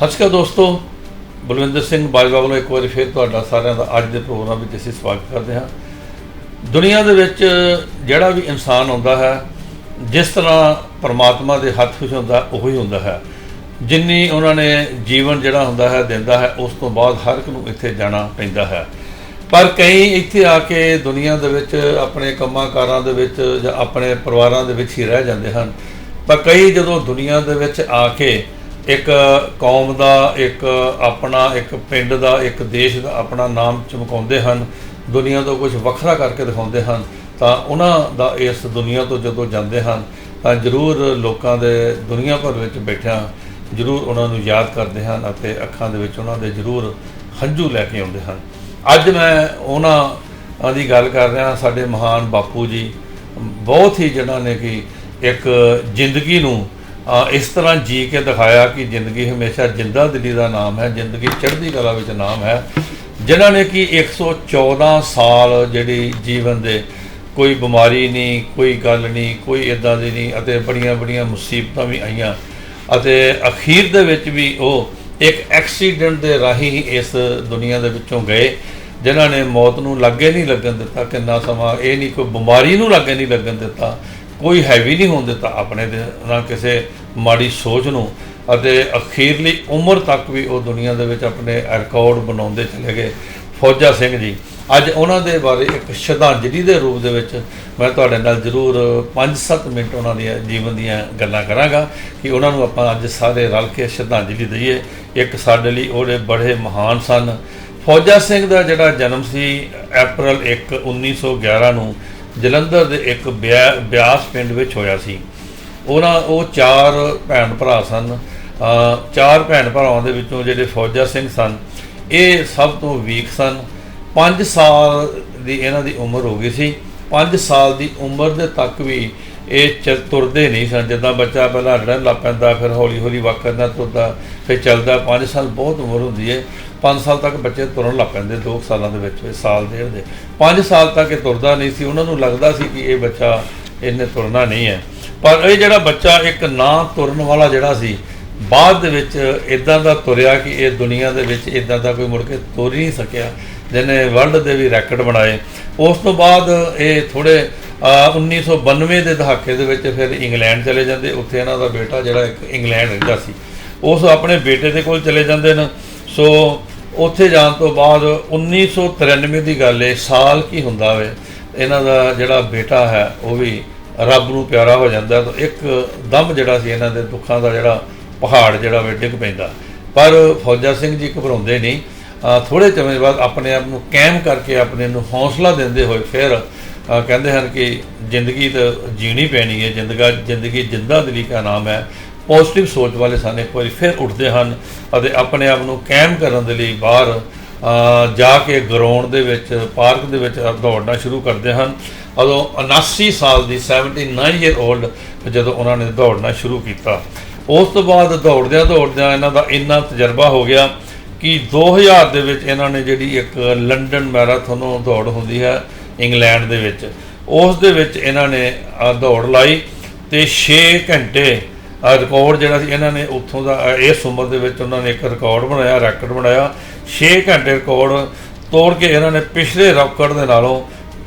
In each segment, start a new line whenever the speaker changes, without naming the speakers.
ਸਤਿ ਸ਼੍ਰੀ ਅਕਾਲ ਦੋਸਤੋ, ਬਲਵਿੰਦਰ ਸਿੰਘ ਬਾਜਵਾ ਵੱਲੋਂ ਇੱਕ ਵਾਰੀ ਫਿਰ ਤੁਹਾਡਾ ਸਾਰਿਆਂ ਦਾ ਅੱਜ ਦੇ ਪ੍ਰੋਗਰਾਮ ਵਿੱਚ ਅਸੀਂ ਸਵਾਗਤ ਕਰਦੇ ਹਾਂ। ਦੁਨੀਆ ਦੇ ਵਿੱਚ ਜਿਹੜਾ ਵੀ ਇਨਸਾਨ ਹੁੰਦਾ ਹੈ, ਜਿਸ ਤਰ੍ਹਾਂ ਪਰਮਾਤਮਾ ਦੇ ਹੱਥ ਵਿੱਚ ਹੁੰਦਾ, ਉਹ ਹੀ ਹੁੰਦਾ ਹੈ। ਜਿੰਨੀ ਉਹਨਾਂ ਨੇ ਜੀਵਨ ਜਿਹੜਾ ਹੁੰਦਾ ਹੈ, ਦਿੰਦਾ ਹੈ, ਉਸ ਤੋਂ ਬਾਅਦ ਹਰ ਇੱਕ ਨੂੰ ਇੱਥੇ ਜਾਣਾ ਪੈਂਦਾ ਹੈ। ਪਰ ਕਈ ਇੱਥੇ ਆ ਕੇ ਦੁਨੀਆ ਦੇ ਵਿੱਚ ਆਪਣੇ ਕੰਮਾਂ ਕਾਰਾਂ ਦੇ ਵਿੱਚ ਜਾਂ ਆਪਣੇ ਪਰਿਵਾਰਾਂ ਦੇ ਵਿੱਚ ਹੀ ਰਹਿ ਜਾਂਦੇ ਹਨ। ਪਰ ਕਈ ਜਦੋਂ ਦੁਨੀਆ ਦੇ ਵਿੱਚ ਆ ਕੇ ਇੱਕ ਕੌਮ ਦਾ, ਇੱਕ ਆਪਣਾ, ਇੱਕ ਪਿੰਡ ਦਾ, ਇੱਕ ਦੇਸ਼ ਦਾ ਆਪਣਾ ਨਾਮ ਚਮਕਾਉਂਦੇ ਹਨ, ਦੁਨੀਆ ਤੋਂ ਕੁਝ ਵੱਖਰਾ ਕਰਕੇ ਦਿਖਾਉਂਦੇ ਹਨ, ਤਾਂ ਉਹਨਾਂ ਦਾ ਇਸ ਦੁਨੀਆ ਤੋਂ ਜਦੋਂ ਜਾਂਦੇ ਹਨ, ਤਾਂ ਜ਼ਰੂਰ ਲੋਕਾਂ ਦੇ ਦੁਨੀਆ ਭਰ ਵਿੱਚ ਬੈਠਿਆਂ ਜ਼ਰੂਰ ਉਹਨਾਂ ਨੂੰ ਯਾਦ ਕਰਦੇ ਹਨ ਅਤੇ ਅੱਖਾਂ ਦੇ ਵਿੱਚ ਉਹਨਾਂ ਦੇ ਜ਼ਰੂਰ ਹੰਝੂ ਲੈ ਕੇ ਆਉਂਦੇ ਹਨ। ਅੱਜ ਮੈਂ ਉਹਨਾਂ ਦੀ ਗੱਲ ਕਰ ਰਿਹਾ, ਸਾਡੇ ਮਹਾਨ ਬਾਪੂ ਜੀ, ਬਹੁਤ ਹੀ ਜਿਨ੍ਹਾਂ ਨੇ ਕਿ ਇੱਕ ਜ਼ਿੰਦਗੀ ਨੂੰ ਇਸ ਤਰ੍ਹਾਂ ਜੀ ਕੇ ਦਿਖਾਇਆ ਕਿ ਜ਼ਿੰਦਗੀ ਹਮੇਸ਼ਾ ਜਿੰਦਾ ਦਿਲੀ ਦਾ ਨਾਮ ਹੈ, ਜ਼ਿੰਦਗੀ ਚੜ੍ਹਦੀ ਕਲਾ ਵਿੱਚ ਨਾਮ ਹੈ, ਜਿਨ੍ਹਾਂ ਨੇ ਕਿ 114 ਸਾਲ ਜਿਹੜੀ ਜੀਵਨ ਦੇ ਕੋਈ ਬਿਮਾਰੀ ਨਹੀਂ, ਕੋਈ ਗੱਲ ਨਹੀਂ, ਕੋਈ ਇਦਾਂ ਦੀ ਨਹੀਂ ਅਤੇ ਬੜੀਆਂ ਬੜੀਆਂ ਮੁਸੀਬਤਾਂ ਵੀ ਆਈਆਂ ਅਤੇ ਅਖੀਰ ਦੇ ਵਿੱਚ ਵੀ ਉਹ ਇੱਕ ਐਕਸੀਡੈਂਟ ਦੇ ਰਾਹੀਂ ਹੀ ਇਸ ਦੁਨੀਆ ਦੇ ਵਿੱਚੋਂ ਗਏ, ਜਿਨ੍ਹਾਂ ਨੇ ਮੌਤ ਨੂੰ ਲੱਗੇ ਨਹੀਂ ਲੱਗਣ ਦਿੱਤਾ, ਕਿੰਨਾ ਸਮਾਂ ਇਹ ਨਹੀਂ ਕੋਈ ਬਿਮਾਰੀ ਨੂੰ ਲੱਗੇ ਨਹੀਂ ਲੱਗਣ ਦਿੱਤਾ, ਕੋਈ ਹੈਵੀ ਨਹੀਂ ਹੋਣ ਦਿੱਤਾ ਆਪਣੇ ਦੇ ਨਾ ਕਿਸੇ ਮਾੜੀ ਸੋਚ ਨੂੰ ਅਤੇ ਅਖੀਰਲੀ ਉਮਰ ਤੱਕ ਵੀ ਉਹ ਦੁਨੀਆ ਦੇ ਵਿੱਚ ਆਪਣੇ ਰਿਕਾਰਡ ਬਣਾਉਂਦੇ ਚਲੇ ਗਏ। ਫੌਜਾ ਸਿੰਘ ਜੀ, ਅੱਜ ਉਹਨਾਂ ਦੇ ਬਾਰੇ ਇੱਕ ਸ਼ਰਧਾਂਜਲੀ ਦੇ ਰੂਪ ਦੇ ਵਿੱਚ ਮੈਂ ਤੁਹਾਡੇ ਨਾਲ ਜ਼ਰੂਰ 5-7 ਮਿੰਟ ਉਹਨਾਂ ਦੀਆਂ ਜੀਵਨ ਦੀਆਂ ਗੱਲਾਂ ਕਰਾਂਗਾ ਕਿ ਉਹਨਾਂ ਨੂੰ ਆਪਾਂ ਅੱਜ ਸਾਰੇ ਰਲ ਕੇ ਸ਼ਰਧਾਂਜਲੀ ਦਈਏ। ਇੱਕ ਸਾਡੇ ਲਈ ਉਹਦੇ ਬੜੇ ਮਹਾਨ ਸਨ। ਫੌਜਾ ਸਿੰਘ ਦਾ ਜਿਹੜਾ ਜਨਮ ਸੀ ਅਪ੍ਰੈਲ 1 1911 ਨੂੰ ਜਲੰਧਰ ਦੇ ਇੱਕ ਬਿਆ- ਬਿਆਸ ਪਿੰਡ ਵਿੱਚ ਹੋਇਆ ਸੀ। ਉਹਨਾਂ, ਉਹ ਚਾਰ ਭੈਣ ਭਰਾ ਸਨ। ਚਾਰ ਭੈਣ ਭਰਾਵਾਂ ਦੇ ਵਿੱਚੋਂ ਜਿਹੜੇ ਫੌਜਾ ਸਿੰਘ ਸਨ, ਇਹ ਸਭ ਤੋਂ ਵੀਕ ਸਨ। 5 ਸਾਲ ਦੀ ਇਹਨਾਂ ਦੀ ਉਮਰ ਹੋ ਗਈ ਸੀ। 5 ਸਾਲ ਦੀ ਉਮਰ ਦੇ ਤੱਕ ਵੀ ਇਹ ਚੱਲ ਤੁਰਦੇ ਨਹੀਂ ਸਨ। ਜਿੱਦਾਂ ਬੱਚਾ ਪਹਿਲਾਂ ਰੜਨ ਲੱਗ ਪੈਂਦਾ, ਫਿਰ ਹੌਲੀ ਹੌਲੀ ਵਾਕ ਕਰਨਾ ਤੁਰਦਾ, ਫਿਰ ਚੱਲਦਾ। 5 ਸਾਲ ਬਹੁਤ ਉਮਰ ਹੁੰਦੀ ਹੈ 5 ਸਾਲ ਤੱਕ ਬੱਚੇ ਤੁਰਨ ਲੱਗ ਪੈਂਦੇ 2 ਸਾਲਾਂ ਦੇ ਵਿੱਚ ਵਿੱਚ ਸਾਲ ਡੇਢ ਦੇ 5 ਸਾਲ ਤੱਕ ਇਹ ਤੁਰਦਾ ਨਹੀਂ ਸੀ। ਉਹਨਾਂ ਨੂੰ ਲੱਗਦਾ ਸੀ ਕਿ ਇਹ ਬੱਚਾ ਇਹਨੇ ਤੁਰਨਾ ਨਹੀਂ ਹੈ। ਪਰ ਇਹ ਜਿਹੜਾ ਬੱਚਾ ਇੱਕ ਨਾ ਤੁਰਨ ਵਾਲਾ ਜਿਹੜਾ ਸੀ, ਬਾਅਦ ਦੇ ਵਿੱਚ ਇਦਾਂ ਦਾ ਤੁਰਿਆ ਕਿ ਇਹ ਦੁਨੀਆ ਦੇ ਵਿੱਚ ਇਦਾਂ ਦਾ ਕੋਈ ਮੁੜ ਕੇ ਤੁਰ ਹੀ ਨਹੀਂ ਸਕਿਆ, ਜਿਹਨੇ ਵਰਲਡ ਦੇ ਵੀ ਰੈਕੋਰਡ ਬਣਾਏ। ਉਸ ਤੋਂ ਬਾਅਦ ਇਹ ਥੋੜੇ 1992 ਦੇ ਦਹਾਕੇ ਦੇ ਵਿੱਚ ਫਿਰ ਇੰਗਲੈਂਡ ਚਲੇ ਜਾਂਦੇ। ਉੱਥੇ ਇਹਨਾਂ ਦਾ ਬੇਟਾ ਜਿਹੜਾ ਇੱਕ ਇੰਗਲੈਂਡ ਰਹਿੰਦਾ ਸੀ। ਉਸ ਆਪਣੇ ਬੇਟੇ ਦੇ ਕੋਲ ਚਲੇ ਜਾਂਦੇ ਨੇ। ਸੋ ਉੱਥੇ ਜਾਣ ਤੋਂ ਬਾਅਦ 1993 ਦੀ ਗੱਲ ਹੈ ਸਾਲ ਕੀ ਹੁੰਦਾ ਵੇ, ਇਹਨਾਂ ਦਾ ਜਿਹੜਾ ਬੇਟਾ ਹੈ, ਉਹ ਵੀ ਰੱਬ ਨੂੰ ਪਿਆਰਾ ਹੋ ਜਾਂਦਾ ਤਾਂ ਇੱਕ ਦਮ ਜਿਹੜਾ ਸੀ ਇਹਨਾਂ ਦੇ ਦੁੱਖਾਂ ਦਾ ਜਿਹੜਾ ਪਹਾੜ ਜਿਹੜਾ ਵੇ ਡਿੱਗ ਪੈਂਦਾ। ਪਰ ਫੌਜਾ ਸਿੰਘ ਜੀ ਘਬਰਾਉਂਦੇ ਨਹੀਂ। ਥੋੜੇ ਸਮੇਂ ਬਾਅਦ ਆਪਣੇ ਆਪ ਨੂੰ ਕਾਇਮ ਕਰਕੇ ਆਪਣੇ ਨੂੰ ਹੌਸਲਾ ਦਿੰਦੇ ਹੋਏ ਫਿਰ ਕਹਿੰਦੇ ਹਨ ਕਿ ਜ਼ਿੰਦਗੀ ਤਾਂ ਜੀਣੀ ਪੈਣੀ ਹੈ, ਜ਼ਿੰਦਗਾ, ਜ਼ਿੰਦਗੀ ਜਿੰਦਾ ਦਿਲੀ ਦਾ ਨਾਮ ਹੈ। ਪੋਜ਼ਿਟਿਵ ਸੋਚ ਵਾਲੇ ਸਨ ਇੱਕ ਵਾਰੀ ਫਿਰ ਉੱਠਦੇ ਹਨ ਅਤੇ ਆਪਣੇ ਆਪ ਨੂੰ ਕਾਇਮ ਕਰਨ ਦੇ ਲਈ ਬਾਹਰ ਜਾ ਕੇ ਗਰਾਊਂਡ ਦੇ ਵਿੱਚ, ਪਾਰਕ ਦੇ ਵਿੱਚ ਦੌੜਨਾ ਸ਼ੁਰੂ ਕਰਦੇ ਹਨ। ਉਦੋਂ 79 ਸਾਲ ਦੀ 79 ਈਅਰ 올ਡ ਜਦੋਂ ਉਹਨਾਂ ਨੇ ਦੌੜਨਾ ਸ਼ੁਰੂ ਕੀਤਾ। ਉਸ ਤੋਂ ਬਾਅਦ ਦੌੜਦਿਆਂ ਦੌੜਦਿਆਂ ਇਹਨਾਂ ਦਾ ਇੰਨਾ ਤਜਰਬਾ ਹੋ ਗਿਆ ਕਿ 2000 ਦੇ ਵਿੱਚ ਇਹਨਾਂ ਨੇ ਜਿਹੜੀ ਇੱਕ ਲੰਡਨ ਮੈਰਾਥਨ ਦੌੜ ਹੁੰਦੀ ਹੈ ਇੰਗਲੈਂਡ ਦੇ ਵਿੱਚ। ਉਸ ਦੇ ਵਿੱਚ ਇਹਨਾਂ ਨੇ ਦੌੜ ਲਾਈ ਤੇ 6 ਘੰਟੇ ਅ, ਰਿਕਾਰਡ ਜਿਹੜਾ ਸੀ ਇਹਨਾਂ ਨੇ ਉੱਥੋਂ ਦਾ ਇਸ ਉਮਰ ਦੇ ਵਿੱਚ ਉਹਨਾਂ ਨੇ ਇੱਕ ਰਿਕਾਰਡ ਬਣਾਇਆ ਰੈਕਟ ਬਣਾਇਆ। 6 ਘੰਟੇ ਰਿਕਾਰਡ ਤੋੜ ਕੇ ਇਹਨਾਂ ਨੇ ਪਿਛਲੇ ਰਿਕਾਰਡ ਦੇ ਨਾਲੋਂ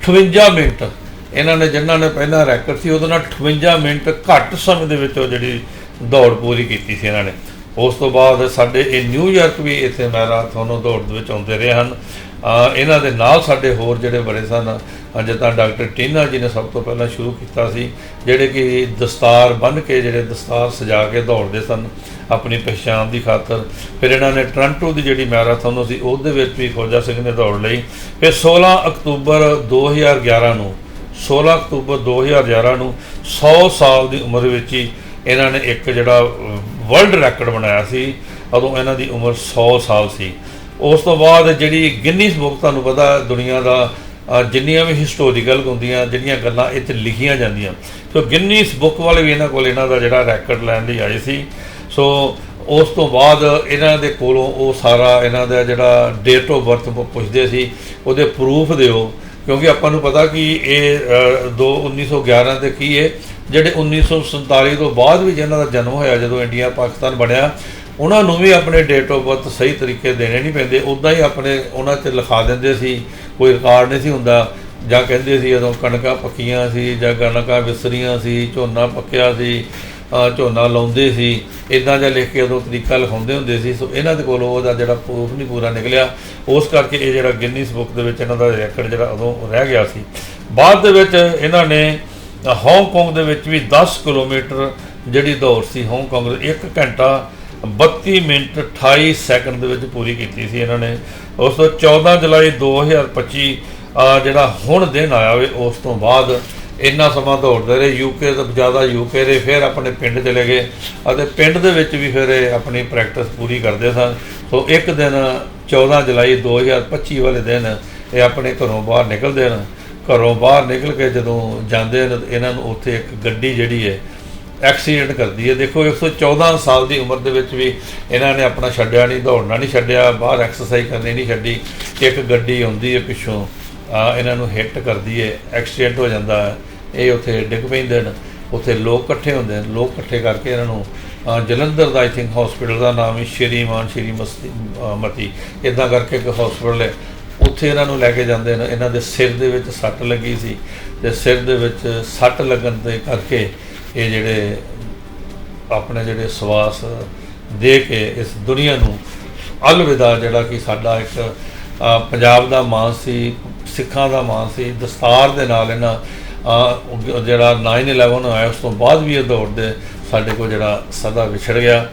58 ਮਿੰਟ। ਇਹਨਾਂ ਨੇ ਜਿਨ੍ਹਾਂ ਨੇ ਪਹਿਲਾਂ ਰੈਕਟ ਸੀ, ਉਹਦੇ ਨਾਲ 58 ਮਿੰਟ ਘੱਟ ਸਮੇਂ ਦੇ ਵਿੱਚ ਉਹ ਜਿਹੜੀ ਦੌੜ ਪੂਰੀ ਕੀਤੀ ਸੀ ਇਹਨਾਂ ਨੇ। ਉਸ ਤੋਂ ਬਾਅਦ ਸਾਡੇ ਇਹ ਨਿਊਯਾਰਕ ਵੀ ਇੱਥੇ ਮੈਰਾਥਨ ਦੌੜ ਦੇ ਵਿੱਚ ਆਉਂਦੇ ਰਹੇ ਹਨ। ਇਹਨਾਂ ਦੇ ਨਾਲ ਸਾਡੇ ਹੋਰ ਜਿਹੜੇ ਬੜੇ ਸਨ ਜਿੱਦਾਂ ਡਾਕਟਰ ਟੀਨਾ ਜੀ ਨੇ ਸਭ ਤੋਂ ਪਹਿਲਾਂ ਸ਼ੁਰੂ ਕੀਤਾ ਸੀ, ਜਿਹੜੇ ਕਿ ਦਸਤਾਰ ਬੰਨ੍ਹ ਕੇ ਜਿਹੜੇ ਦਸਤਾਰ ਸਜਾ ਕੇ ਦੌੜਦੇ ਸਨ ਆਪਣੀ ਪਛਾਣ ਦੀ ਖਾਤਰ। ਫਿਰ ਇਹਨਾਂ ਨੇ ਟ੍ਰਾਂਟੋ ਦੀ ਜਿਹੜੀ ਮੈਰਾਥਨ ਸੀ, ਉਹਦੇ ਵਿੱਚ ਵੀ ਫੌਜਾ ਸਿੰਘ ਨੇ ਦੌੜ ਲਈ। ਫਿਰ 16 ਅਕਤੂਬਰ 2011 ਨੂੰ 16 ਅਕਤੂਬਰ 2011 ਨੂੰ 100 ਸਾਲ ਦੀ ਉਮਰ ਵਿੱਚ ਹੀ ਇਹਨਾਂ ਨੇ ਇੱਕ ਜਿਹੜਾ ਵਰਲਡ ਰੈਕੋਰਡ ਬਣਾਇਆ ਸੀ ਉਦੋਂ ਇਹਨਾਂ ਦੀ ਉਮਰ 100 ਸਾਲ ਸੀ। ਉਸ ਤੋਂ ਬਾਅਦ ਜਿਹੜੀ ਗਿੰਨੀਸ ਬੁੱਕ ਤੁਹਾਨੂੰ ਪਤਾ ਦੁਨੀਆ ਦਾ ਜਿੰਨੀਆਂ ਵੀ ਹਿਸਟੋਰੀਕਲ ਹੁੰਦੀਆਂ ਜਿਹੜੀਆਂ ਗੱਲਾਂ ਇੱਥੇ ਲਿਖੀਆਂ ਜਾਂਦੀਆਂ। ਸੋ ਗਿੰਨੀਸ ਬੁੱਕ ਵਾਲੇ ਵੀ ਇਹਨਾਂ ਕੋਲ ਇਹਨਾਂ ਦਾ ਜਿਹੜਾ ਰੈਕੋਰਡ ਲੈਣ ਲਈ ਆਏ ਸੀ। ਸੋ ਉਸ ਤੋਂ ਬਾਅਦ ਇਹਨਾਂ ਦੇ ਕੋਲੋਂ ਉਹ ਸਾਰਾ ਇਹਨਾਂ ਦਾ ਜਿਹੜਾ ਡੇਟ ਆਫ ਬਰਥ ਪੁੱਛਦੇ ਸੀ ਉਹਦੇ ਪ੍ਰੂਫ ਦਿਓ। ਕਿਉਂਕਿ ਆਪਾਂ ਨੂੰ ਪਤਾ ਕਿ ਇਹ ਅ, ਦੋ 1911 ਤੇ ਕੀ ਹੈ ਜਿਹੜੇ 1947 ਤੋਂ ਬਾਅਦ ਵੀ ਜਿਹਨਾਂ ਦਾ ਜਨਮ ਹੋਇਆ, ਜਦੋਂ ਇੰਡੀਆ ਪਾਕਿਸਤਾਨ ਬਣਿਆ, ਉਹਨਾਂ ਨੂੰ ਵੀ ਆਪਣੇ ਡੇਟ ਆਫ ਬਰਥ ਸਹੀ ਤਰੀਕੇ ਦੇਣੇ ਨਹੀਂ ਪੈਂਦੇ। ਉਦਾਂ ਹੀ ਆਪਣੇ ਉਹਨਾਂ 'ਚ ਲਿਖਾ ਦਿੰਦੇ ਸੀ, ਕੋਈ ਰਿਕਾਰਡ ਨਹੀਂ ਸੀ ਹੁੰਦਾ। ਜਾਂ ਕਹਿੰਦੇ ਸੀ ਜਦੋਂ ਕਣਕਾਂ ਪੱਕੀਆਂ ਸੀ ਜਾਂ ਕਣਕਾਂ ਵਿਸਰੀਆਂ ਸੀ, ਝੋਨਾ ਪੱਕਿਆ ਸੀ ਝੋਨਾ ਲਾਉਂਦੇ ਸੀ ਇਦਾਂ ਜਿਹਾ ਲਿਖ ਕੇ ਉਦੋਂ ਤਰੀਕਾ ਲਿਖਾਉਂਦੇ ਹੁੰਦੇ ਸੀ। ਸੋ ਇਹਨਾਂ ਦੇ ਕੋਲ ਉਹਦਾ ਜਿਹੜਾ ਪ੍ਰੂਫ ਨਹੀਂ ਪੂਰਾ ਨਿਕਲਿਆ। ਉਸ ਕਰਕੇ ਇਹ ਜਿਹੜਾ ਗਿਨੀਸ ਬੁੱਕ ਦੇ ਵਿੱਚ ਇਹਨਾਂ ਦਾ ਰੈਕੋਰਡ ਜਿਹੜਾ ਉਦੋਂ ਰਹਿ ਗਿਆ ਸੀ। ਬਾਅਦ ਦੇ ਵਿੱਚ ਇਹਨਾਂ ਨੇ ਹਾਂਗਕਾਂਗ ਦੇ ਵਿੱਚ ਵੀ 10 ਕਿਲੋਮੀਟਰ ਜਿਹੜੀ ਦੌੜ ਸੀ ਹਾਂਗਕਾਂਗ ਦੇ 1 ਘੰਟਾ 32 ਮਿੰਟ 28 ਸੈਕਿੰਡ ਦੇ ਵਿੱਚ ਪੂਰੀ ਕੀਤੀ ਸੀ ਇਹਨਾਂ ਨੇ। ਉਸ ਤੋਂ 14 ਜੁਲਾਈ 2025 ਆ ਜਿਹੜਾ ਹੁਣ ਦਿਨ ਆਇਆ ਵੇ, ਉਸ ਤੋਂ ਬਾਅਦ ਇੰਨਾ ਸਮਾਂ ਦੌੜਦੇ ਰਹੇ। ਯੂਕੇ ਤੋਂ ਜ਼ਿਆਦਾ ਯੂਕੇ ਦੇ ਫਿਰ ਆਪਣੇ ਪਿੰਡ ਚਲੇ ਗਏ ਅਤੇ ਪਿੰਡ ਦੇ ਵਿੱਚ ਵੀ ਫਿਰ ਇਹ ਆਪਣੀ ਪ੍ਰੈਕਟਿਸ ਪੂਰੀ ਕਰਦੇ ਸਨ। ਸੋ ਇੱਕ ਦਿਨ 14 ਜੁਲਾਈ 2025 ਵਾਲੇ ਦਿਨ ਇਹ ਆਪਣੇ ਘਰੋਂ ਬਾਹਰ ਨਿਕਲਦੇ ਹਨ। ਘਰੋਂ ਬਾਹਰ ਨਿਕਲ ਕੇ ਜਦੋਂ ਜਾਂਦੇ ਨੇ ਇਹਨਾਂ ਨੂੰ ਉੱਥੇ ਇੱਕ ਗੱਡੀ ਜਿਹੜੀ ਹੈ, ਐਕਸੀਡੈਂਟ ਕਰਦੀ ਹੈ। ਦੇਖੋ 114 ਸਾਲ ਦੀ ਉਮਰ ਦੇ ਵਿੱਚ ਵੀ ਇਹਨਾਂ ਨੇ ਆਪਣਾ ਛੱਡਿਆ ਨਹੀਂ, ਦੌੜਨਾ ਨਹੀਂ ਛੱਡਿਆ, ਬਾਹਰ ਐਕਸਰਸਾਈਜ਼ ਕਰਨੀ ਨਹੀਂ ਛੱਡੀ। ਇੱਕ ਗੱਡੀ ਆਉਂਦੀ ਹੈ ਪਿੱਛੋਂ ਇਹਨਾਂ ਨੂੰ ਹਿੱਟ ਕਰਦੀ ਹੈ, ਐਕਸੀਡੈਂਟ ਹੋ ਜਾਂਦਾ ਹੈ। ਇਹ ਉੱਥੇ ਡਿੱਗ ਪੈਂਦੇ ਨੇ ਉੱਥੇ ਲੋਕ ਇਕੱਠੇ ਹੁੰਦੇ ਨੇ ਲੋਕ ਇਕੱਠੇ ਕਰਕੇ ਇਹਨਾਂ ਨੂੰ ਜਲੰਧਰ ਦਾ ਆਈ ਥਿੰਕ ਹਸਪੀਟਲ ਦਾ ਨਾਮ ਹੈ ਸ਼੍ਰੀਮਾਨ, ਸ਼੍ਰੀ ਮਸਤੀ ਮਤੀ। ਇਦਾਂ ਕਰਕੇ ਇੱਕ ਹਸਪੀਟਲ ਹੈ। ਉੱਥੇ ਇਹਨਾਂ ਨੂੰ ਲੈ ਕੇ ਜਾਂਦੇ ਨੇ ਇਹਨਾਂ ਦੇ ਸਿਰ ਦੇ ਵਿੱਚ ਸੱਟ ਲੱਗੀ ਸੀ ਤੇ ਸਿਰ ਦੇ ਵਿੱਚ ਸੱਟ ਲੱਗਣ ਦੇ ਕਰਕੇ ਇਹ ਜਿਹੜੇ ਆਪਣੇ ਜਿਹੜੇ ਸਵਾਸ ਦੇ ਕੇ ਇਸ ਦੁਨੀਆ ਨੂੰ ਅਲਵਿਦਾ ਜਿਹੜਾ ਕਿ ਸਾਡਾ ਇੱਕ ਪੰਜਾਬ ਦਾ ਮਾਣ ਸੀ, ਸਿੱਖਾਂ ਦਾ ਮਾਣ ਸੀ, ਦਸਤਾਰ ਦੇ ਨਾਲ ਇਹਨਾਂ ਜਿਹੜਾ 9/11 ਹੋਇਆ ਉਸ ਤੋਂ ਬਾਅਦ ਵੀ ਇਹ ਦੌੜਦੇ ਸਾਡੇ ਕੋਲ ਜਿਹੜਾ ਸਦਾ ਵਿਛੜ ਗਿਆ।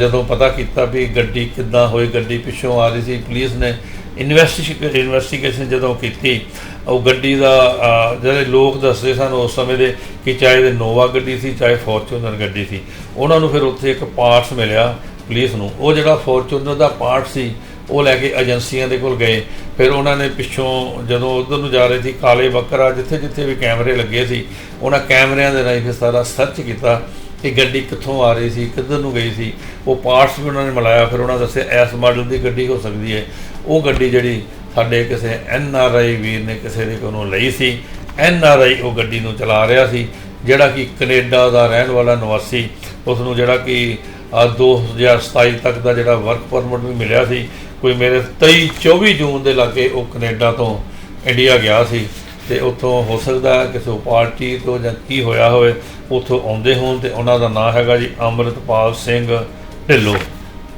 ਜਦੋਂ ਪਤਾ ਕੀਤਾ ਵੀ ਗੱਡੀ ਕਿੱਦਾਂ ਹੋਈ, ਗੱਡੀ ਪਿੱਛੋਂ ਆ ਰਹੀ ਸੀ, ਪੁਲਿਸ ਨੇ ਇਨਵੈਸਟੀਗੇਸ਼ਨ ਇਨਵੈਸਟੀਗੇਸ਼ਨ ਜਦੋਂ ਕੀਤੀ, ਉਹ ਗੱਡੀ ਦਾ ਜਿਹੜੇ ਲੋਕ ਦੱਸਦੇ ਸਨ ਉਸ ਸਮੇਂ ਦੇ ਕਿ ਚਾਹੇ ਇਹ ਨੋਵਾ ਗੱਡੀ ਸੀ, ਚਾਹੇ ਫੋਰਚੂਨਰ ਗੱਡੀ ਸੀ, ਉਹਨਾਂ ਨੂੰ ਫਿਰ ਉੱਥੇ ਇੱਕ ਪਾਰਟਸ ਮਿਲਿਆ ਪੁਲਿਸ ਨੂੰ। ਉਹ ਜਿਹੜਾ ਫੋਰਚੂਨਰ ਦਾ ਪਾਰਟ ਸੀ, ਉਹ ਲੈ ਕੇ ਏਜੰਸੀਆਂ ਦੇ ਕੋਲ ਗਏ। ਫਿਰ ਉਹਨਾਂ ਨੇ ਪਿੱਛੋਂ ਜਦੋਂ ਉਧਰ ਨੂੰ ਜਾ ਰਹੇ ਸੀ, ਕਾਲੇ ਬੱਕਰਾ ਜਿੱਥੇ ਜਿੱਥੇ ਵੀ ਕੈਮਰੇ ਲੱਗੇ ਸੀ, ਉਹਨਾਂ ਕੈਮਰਿਆਂ ਦੇ ਰਾਹੀਂ ਫਿਰ ਸਾਰਾ ਸਰਚ ਕੀਤਾ। ਇਹ ਗੱਡੀ ਕਿੱਥੋਂ ਆ ਰਹੀ ਸੀ ਕਿੱਧਰ ਨੂੰ ਗਈ ਸੀ ਉਹ ਪਾਰਟਸ ਵੀ ਉਹਨਾਂ ਨੇ ਮਿਲਾਇਆ ਫਿਰ ਉਹਨਾਂ ਦੱਸਿਆ ਇਸ ਮਾਡਲ ਦੀ ਗੱਡੀ ਹੋ ਸਕਦੀ ਹੈ। ਉਹ ਗੱਡੀ ਜਿਹੜੀ ਸਾਡੇ ਕਿਸੇ ਐਨ ਆਰ ਆਈ ਵੀਰ ਨੇ ਕਿਸੇ ਦੇ ਕੋਲੋਂ ਲਈ ਸੀ। ਐਨ ਆਰ ਆਈ ਉਹ ਗੱਡੀ ਨੂੰ ਚਲਾ ਰਿਹਾ ਸੀ ਜਿਹੜਾ ਕਿ ਕੈਨੇਡਾ ਦਾ ਰਹਿਣ ਵਾਲਾ ਨਿਵਾਸੀ ਉਸ ਨੂੰ ਜਿਹੜਾ ਕਿ ਅ, 2027 ਤੱਕ ਦਾ ਜਿਹੜਾ ਵਰਕ ਪਰਮਿਟ ਵੀ ਮਿਲਿਆ ਸੀ। ਕੋਈ ਮੇਰੇ 23 24 ਜੂਨ ਦੇ ਲਾਗੇ ਉਹ ਕੈਨੇਡਾ ਤੋਂ ਇੰਡੀਆ ਗਿਆ ਸੀ। ਤੇ ਉੱਥੋਂ ਹੋ ਸਕਦਾ ਕਿਸੇ ਪਾਰਟੀ ਤੋਂ ਜਾਂ ਕੀ ਹੋਇਆ ਹੋਵੇ, ਉੱਥੋਂ ਆਉਂਦੇ ਹੋਣ ਤੇ ਉਹਨਾਂ ਦਾ ਨਾਮ ਹੈਗਾ ਜੀ ਅੰਮ੍ਰਿਤਪਾਲ ਸਿੰਘ ਢਿੱਲੋਂ।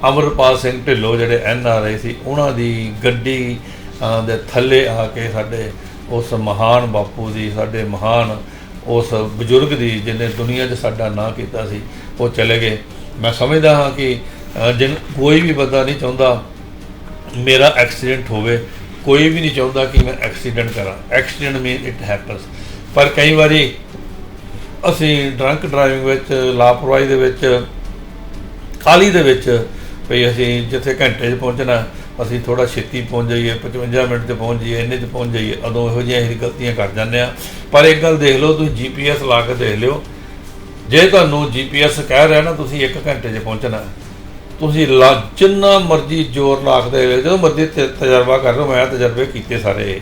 ਅਮਰਪਾਲ ਸਿੰਘ ਢਿੱਲੋਂ ਜਿਹੜੇ ਐਨ ਆਰ ਆਈ ਸੀ, ਉਹਨਾਂ ਦੀ ਗੱਡੀ ਦੇ ਥੱਲੇ ਆ ਕੇ ਸਾਡੇ ਉਸ ਮਹਾਨ ਬਾਪੂ ਦੀ ਸਾਡੇ ਮਹਾਨ ਉਸ ਬਜ਼ੁਰਗ ਦੀ ਜਿਹਨੇ ਦੁਨੀਆ 'ਚ ਸਾਡਾ ਨਾਂ ਕੀਤਾ ਸੀ, ਉਹ ਚਲੇ ਗਏ। ਮੈਂ ਸਮਝਦਾ ਹਾਂ ਕਿ ਜਿਨ ਕੋਈ ਵੀ ਬੰਦਾ ਨਹੀਂ ਚਾਹੁੰਦਾ ਮੇਰਾ ਐਕਸੀਡੈਂਟ ਹੋਵੇ ਕੋਈ ਵੀ ਨਹੀਂ ਚਾਹੁੰਦਾ ਕਿ ਮੈਂ ਐਕਸੀਡੈਂਟ ਕਰਾਂ। ਐਕਸੀਡੈਂਟ ਮੀਨ ਇਟ ਹੈਪਨਸ ਪਰ ਕਈ ਵਾਰੀ ਅਸੀਂ ਡਰੰਕ ਡਰਾਈਵਿੰਗ ਵਿੱਚ, ਲਾਪਰਵਾਹੀ ਦੇ ਵਿੱਚ ਕਾਲੀ ਦੇ ਵਿੱਚ ਵੀ ਅਸੀਂ ਜਿੱਥੇ ਘੰਟੇ 'ਚ ਪਹੁੰਚਣਾ, ਅਸੀਂ ਥੋੜਾ ਛੇਤੀ ਪਹੁੰਚ ਜਾਈਏ 55 ਮਿੰਟ 'ਚ ਪਹੁੰਚ ਜਾਈਏ, ਇੰਨੇ 'ਚ ਪਹੁੰਚ ਜਾਈਏ, ਉਦੋਂ ਇਹੋ ਜਿਹੀਆਂ ਅਸੀਂ ਗਲਤੀਆਂ ਕਰ ਜਾਂਦੇ ਆ ਪਰ ਇੱਕ ਗੱਲ ਦੇਖ ਲਓ, ਤੁਸੀਂ ਜੀਪੀਐਸ ਲਾ ਕੇ ਦੇਖ ਲਿਓ। ਜੇ ਤੁਹਾਨੂੰ ਜੀਪੀਐਸ ਕਹਿ ਰਿਹਾ ਨਾ, ਤੁਸੀਂ 1 ਘੰਟੇ 'ਚ ਪਹੁੰਚਣਾ। ਤੁਸੀਂ ਲਾ ਜਿੰਨਾ ਮਰਜ਼ੀ ਜ਼ੋਰ ਲਾਖਦੇ ਰਹੇ ਜਦੋਂ ਮਰਜ਼ੀ ਤਜਰਬਾ ਕਰ ਲਓ, ਮੈਂ ਤਜਰਬੇ ਕੀਤੇ ਸਾਰੇ।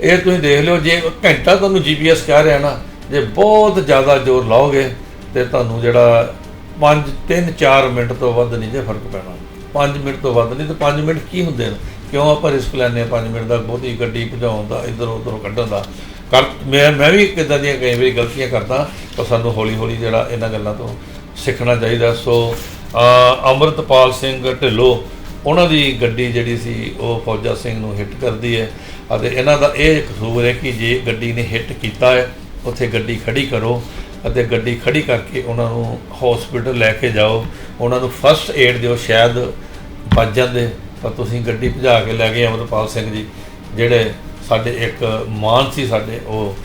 ਇਹ ਤੁਸੀਂ ਦੇਖ ਲਿਓ, ਜੇ ਘੰਟਾ ਤੁਹਾਨੂੰ ਜੀਪੀਐਸ ਕਹਿ ਰਿਹਾ ਨਾ, ਜੇ ਬਹੁਤ ਜ਼ਿਆਦਾ ਜ਼ੋਰ ਲਾਓਗੇ, ਤੇ ਤੁਹਾਨੂੰ ਜਿਹੜਾ 5 3 4 ਮਿੰਟ ਤੋਂ ਵੱਧ ਨਹੀਂ ਜੇ ਫ਼ਰਕ ਪੈਣਾ। 5 ਮਿੰਟ ਤੋਂ ਵੱਧ ਨਹੀਂ, ਤੇ 5 ਮਿੰਟ ਕੀ ਹੁੰਦੇ ਨੇ? ਕਿਉਂ ਆਪਾਂ ਰਿਸਕ ਲੈਂਦੇ ਆ 5 ਮਿੰਟ ਦਾ? ਬਹੁਤੀ ਗੱਡੀ ਭਜਾਉਣ ਦਾ, ਇੱਧਰ ਉੱਧਰੋਂ ਕੱਢਣ ਦਾ। ਕਰ ਮੈਂ ਮੈਂ ਵੀ ਕਿਦਾਂ ਦੀਆਂ ਕਈ ਵਾਰੀ ਗਲਤੀਆਂ ਕਰਦਾ, ਪਰ ਸਾਨੂੰ ਹੌਲੀ ਹੌਲੀ ਜਿਹੜਾ ਇਹਨਾਂ ਗੱਲਾਂ ਤੋਂ ਸਿੱਖਣਾ ਚਾਹੀਦਾ। ਸੋ ਅੰਮ੍ਰਿਤਪਾਲ ਸਿੰਘ ਢਿੱਲੋਂ, ਉਹਨਾਂ ਦੀ ਗੱਡੀ ਜਿਹੜੀ ਸੀ, ਉਹ ਫੌਜਾ ਸਿੰਘ ਨੂੰ ਹਿੱਟ ਕਰਦੀ ਹੈ। ਅਤੇ ਇਹਨਾਂ ਦਾ ਇਹ ਕਸੂਰ ਹੈ ਕਿ ਜੇ ਗੱਡੀ ਨੇ ਹਿੱਟ ਕੀਤਾ ਹੈ, ਉੱਥੇ ਗੱਡੀ ਖੜੀ ਕਰੋ ਅਤੇ ਗੱਡੀ ਖੜੀ ਕਰਕੇ ਉਹਨਾਂ ਨੂੰ ਹਸਪੀਟਲ ਲੈ ਕੇ ਜਾਓ। ਉਹਨਾਂ ਨੂੰ ਫਸਟ ਏਡ ਦਿਓ, ਸ਼ਾਇਦ ਬਚ ਜਾਂਦੇ। ਪਰ ਤੁਸੀਂ ਗੱਡੀ ਭਜਾ ਕੇ ਲੈ ਗਏ ਅਮਰਪਾਲ ਸਿੰਘ ਜੀ, ਜਿਹੜੇ ਸਾਡੇ ਇੱਕ ਮਾਨ ਸੀ ਸਾਡੇ, ਉਹ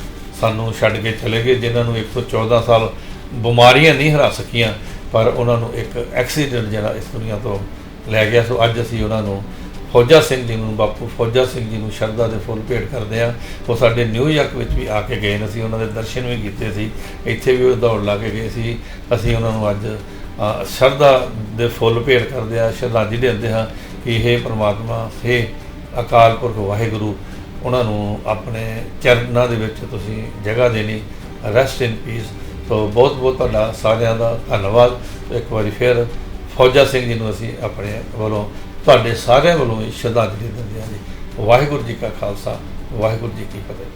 ਸਾਨੂੰ ਛੱਡ ਕੇ ਚਲੇ ਗਏ, ਜਿਨ੍ਹਾਂ ਨੂੰ 114 ਸਾਲ ਬਿਮਾਰੀਆਂ ਨਹੀਂ ਹਰਾ ਸਕੀਆਂ। ਪਰ ਉਹਨਾਂ ਨੂੰ ਇੱਕ ਐਕਸੀਡੈਂਟ ਜਿਹੜਾ ਇਸ ਦੁਨੀਆ ਤੋਂ ਲੈ ਗਿਆ। ਸੋ ਅੱਜ ਅਸੀਂ ਉਹਨਾਂ ਨੂੰ ਫੌਜਾ ਸਿੰਘ ਜੀ ਨੂੰ, ਬਾਪੂ ਫੌਜਾ ਸਿੰਘ ਜੀ ਨੂੰ ਸ਼ਰਧਾ ਦੇ ਫੁੱਲ ਭੇਟ ਕਰਦੇ ਆ ਉਹ ਸਾਡੇ ਨਿਊਯਾਰਕ ਵਿੱਚ ਵੀ ਆ ਕੇ ਗਏ ਨੇ। ਅਸੀਂ ਉਹਨਾਂ ਦੇ ਦਰਸ਼ਨ ਵੀ ਕੀਤੇ ਸੀ। ਇੱਥੇ ਵੀ ਉਹ ਦੌੜ ਲਾ ਕੇ ਗਏ ਸੀ। ਅਸੀਂ ਉਹਨਾਂ ਨੂੰ ਅੱਜ ਸ਼ਰਧਾ ਦੇ ਫੁੱਲ ਭੇਟ ਕਰਦੇ ਆ ਸ਼ਰਧਾਂਜਲੀ ਦਿੰਦੇ ਹਾਂ ਕਿ ਇਹ ਪ੍ਰਮਾਤਮਾ, ਹੈ ਅਕਾਲ ਪੁਰਖ ਵਾਹਿਗੁਰੂ, ਉਹਨਾਂ ਨੂੰ ਆਪਣੇ ਚਰਨਾਂ ਦੇ ਵਿੱਚ ਤੁਸੀਂ ਜਗ੍ਹਾ ਦੇਣੀ। ਰੈਸਟ ਇਨ ਪੀਸ ਸੋ ਬਹੁਤ ਬਹੁਤ ਤੁਹਾਡਾ ਸਾਰਿਆਂ ਦਾ ਧੰਨਵਾਦ। ਇੱਕ ਵਾਰੀ ਫਿਰ ਫੌਜਾ ਸਿੰਘ ਜੀ ਨੂੰ ਅਸੀਂ ਆਪਣੇ ਵੱਲੋਂ, ਤੁਹਾਡੇ ਸਾਰਿਆਂ ਵੱਲੋਂ ਸ਼ਰਧਾਂਜਲੀ ਦਿੰਦੇ ਹਾਂ ਜੀ। ਵਾਹਿਗੁਰੂ ਜੀ ਕਾ ਖਾਲਸਾ, ਵਾਹਿਗੁਰੂ ਜੀ ਕੀ ਫਤਿਹ।